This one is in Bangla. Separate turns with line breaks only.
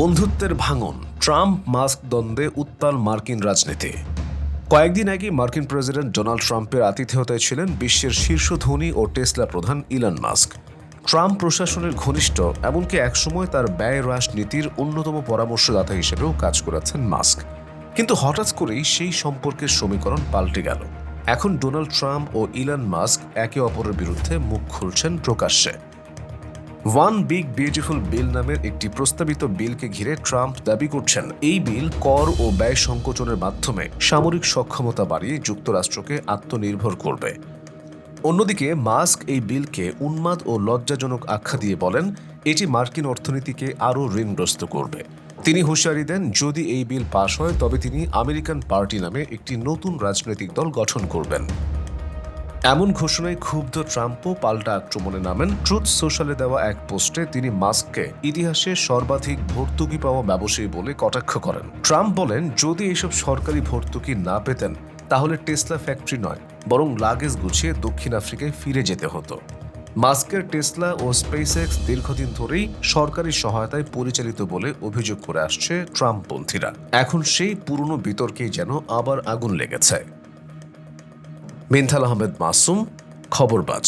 বন্ধুত্বের ভাঙন, ট্রাম্প মাস্ক দ্বন্দ্বে উত্তাল মার্কিন রাজনীতি। কয়েকদিন আগে মার্কিন প্রেসিডেন্ট ডোনাল্ড ট্রাম্পের আতিথেয়তায় ছিলেন বিশ্বের শীর্ষ ধনী ও টেসলা প্রধান ইলন মাস্ক। ট্রাম্প প্রশাসনের ঘনিষ্ঠ, এমনকি একসময় তার ব্যয় হ্রাস নীতির অন্যতম পরামর্শদাতা হিসেবেও কাজ করেছেন মাস্ক। কিন্তু হঠাৎ করেই সেই সম্পর্কের সমীকরণ পাল্টে গেল। এখন ডোনাল্ড ট্রাম্প ও ইলন মাস্ক একে অপরের বিরুদ্ধে মুখ খুলছেন প্রকাশ্যে। ওয়ান বিগ বিউটিফুল বিল নামের একটি প্রস্তাবিত বিলকে ঘিরে ট্রাম্প দাবি করছেন। এই বিল কর ও ব্যয় সংকোচনের মাধ্যমে সামরিক সক্ষমতা বাড়িয়ে যুক্তরাষ্ট্রকে আত্মনির্ভর করবে। অন্যদিকে, মাস্ক এই বিলকে উন্মাদ ও লজ্জাজনক আখ্যা দিয়ে বলেন, এটি মার্কিন অর্থনীতিকে আরও ঋণগ্রস্ত করবে। তিনি হুঁশিয়ারি দেন, যদি এই বিল পাশ হয়, তবে তিনি আমেরিকান পার্টি নামে একটি নতুন রাজনৈতিক দল গঠন করবেন। এমন ঘোষণায় ক্ষুব্ধ ট্রাম্পও পাল্টা আক্রমণে নামেন। ট্রুথ সোশ্যালে দেওয়া এক পোস্টে তিনি মাস্ককে ইতিহাসে সর্বাধিক ভর্তুকি পাওয়া ব্যবসায়ী বলে কটাক্ষ করেন। ট্রাম্প বলেন, যদি এসব সরকারি ভর্তুকি না পেতেন, তাহলে টেসলা ফ্যাক্টরি নয়, বরং লাগেজ গুছিয়ে দক্ষিণ আফ্রিকায় ফিরে যেতে হতো। মাস্কের টেসলা ও স্পেসএক্স দীর্ঘদিন ধরেই সরকারি সহায়তায় পরিচালিত বলে অভিযোগ করে আসছে ট্রাম্পপন্থীরা এখন সেই পুরনো বিতর্কেই যেন আবার আগুন লেগেছে। মিনথাল আহমেদ মাসুম খবরবাজ।